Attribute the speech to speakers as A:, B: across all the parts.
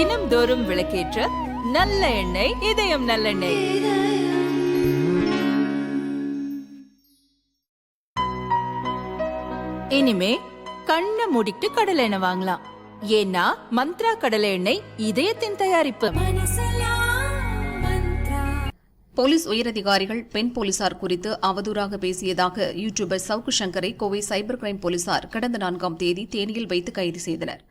A: தினம்தோறும் விளக்கேற்ற நல்ல எண்ணெய் இதயம் நல்லெண்ணெய் இனிமே கண்ணை மூடிட்டு கடலை எண்ணெய் வாங்கலாம். ஏன்னா மந்த்ரா கடலை எண்ணெய் இதயத்தின் தயாரிப்பு.
B: போலீஸ் உயரதிகாரிகள் பெண் போலீசார் குறித்து அவதூறாக பேசியதாக யூடியூபர் சவுக்கு சங்கரை கோவை சைபர் கிரைம் போலீசார் கடந்த நான்காம் தேதி தேனியில் வைத்து கைது செய்தனர்.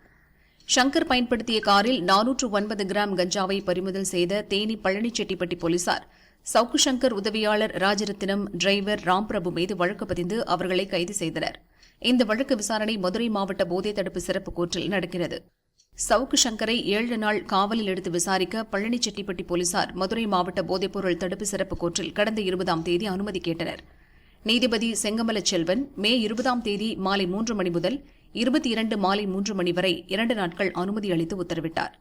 B: ஷங்கர் பயன்படுத்திய காரில் நானூற்று ஒன்பது கிராம் கஞ்சாவை பறிமுதல் செய்த தேனி பழனிச்செட்டிப்பட்டி போலீசார். சவுக்கு சங்கர் உதவியாளர் ராஜரத்தினம் டிரைவர் ராம்பிரபு மீது வழக்கு பதிந்து அவர்களை கைது செய்தனர். இந்த வழக்கு விசாரணை மதுரை மாவட்ட போதை தடுப்பு சிறப்பு கோர்ட்டில் நடக்கிறது. சவுக்கு சங்கரை ஏழு நாள் காவலில் எடுத்து விசாரிக்க பழனிச்செட்டிப்பட்டி போலீசார் மதுரை மாவட்ட போதைப்பொருள் தடுப்பு சிறப்பு கோர்ட்டில் கடந்த இருபதாம் தேதி அனுமதி கேட்டனர். நீதிபதி செங்கமல செல்வன் மே இருபதாம் தேதி மாலை மூன்று மணி முதல் இருபத்தி இரண்டு மாலை மூன்று மணி வரை இரண்டு நாட்கள் அனுமதி அளித்து உத்தரவிட்டார்.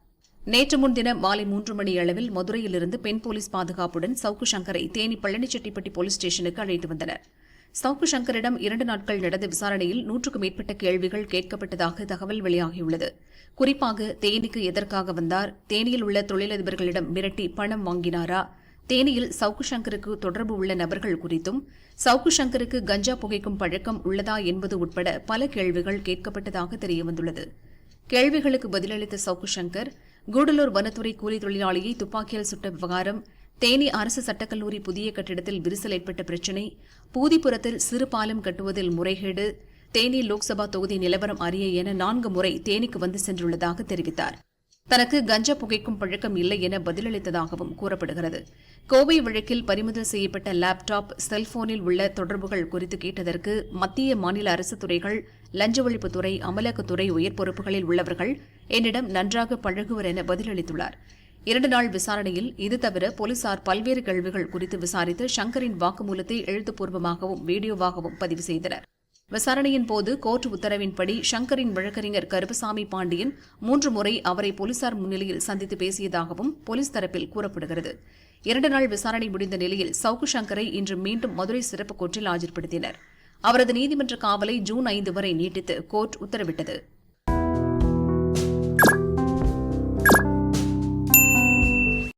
B: நேற்று முன்தினம் மாலை மூன்று மணி அளவில் மதுரையிலிருந்து பெண் போலீஸ் பாதுகாப்புடன் சவுக்கு சங்கரை தேனி பழனிச்செட்டிப்பட்டி போலீஸ் ஸ்டேஷனுக்கு அழைத்து வந்தனர். சவுக்கு சங்கரிடம் இரண்டு நாட்கள் நடந்த விசாரணையில் நூற்றுக்கும் மேற்பட்ட கேள்விகள் கேட்கப்பட்டதாக தகவல் வெளியாகியுள்ளது. குறிப்பாக தேனிக்கு எதற்காக வந்தார்? தேனியில் உள்ள தொழிலதிபர்களிடம் மிரட்டி பணம் வாங்கினாரா? தேனியில் சவுக்கு சங்கருக்கு தொடர்பு உள்ள நபர்கள் குறித்தும் சவுக்கு சங்கருக்கு கஞ்சா புகைக்கும் பழக்கம் உள்ளதா என்பது உட்பட பல கேள்விகள் கேட்கப்பட்டதாக தெரியவந்துள்ளது. கேள்விகளுக்கு பதிலளித்த சவுக்கு சங்கர் கூடலூர் வனத்துறை கூலி தொழிலாளியை துப்பாக்கியால் சுட்ட விவகாரம் தேனி அரசு சட்டக்கல்லூரி புதிய கட்டிடத்தில் விரிசல் ஏற்பட்ட பிரச்சினை பூதிப்புறத்தில் சிறு பாலம் கட்டுவதில் முறைகேடு தேனி லோக்சபா தொகுதி நிலவரம் அறிய என நான்கு முறை தேனிக்கு வந்து சென்றுள்ளதாக தெரிவித்தார். தனக்கு கஞ்சா புகைக்கும் பழக்கம் இல்லை என பதிலளித்ததாகவும் கூறப்படுகிறது. கோவை வழக்கில் பறிமுதல் செய்யப்பட்ட லேப்டாப் செல்போனில் உள்ள தொடர்புகள் குறித்து கேட்டதற்கு மத்திய மாநில அரசு துறைகள் லஞ்ச ஒழிப்புத்துறை அமலாக்கத்துறை உயர் பொறுப்புகளில் உள்ளவர்கள் என்னிடம் நன்றாக பழகுவர் என பதிலளித்துள்ளார். இரண்டு நாள் விசாரணையில் இது தவிர போலீசார் பல்வேறு கேள்விகள் குறித்து விசாரித்து சங்கரின் வாக்குமூலத்தை எழுத்துப்பூர்வமாகவும் வீடியோவாகவும் பதிவு செய்தனர். விசாரணையின் போது கோர்ட் உத்தரவின்படி சங்கரின் வழக்கறிஞர் கருப்பசாமி பாண்டியன் மூன்று முறை அவரை போலீசார் முன்னிலையில் சந்தித்து பேசியதாகவும் போலீஸ் தரப்பில் கூறப்படுகிறது. இரண்டு நாள் விசாரணை முடிந்த நிலையில் சவுக்கு சங்கரை இன்று மீண்டும் மதுரை சிறப்பு கோர்ட்டில் ஆஜர்படுத்தினர். அவரது நீதிமன்ற காவலை ஜூன் ஐந்து வரை நீட்டித்து கோர்ட் உத்தரவிட்டது.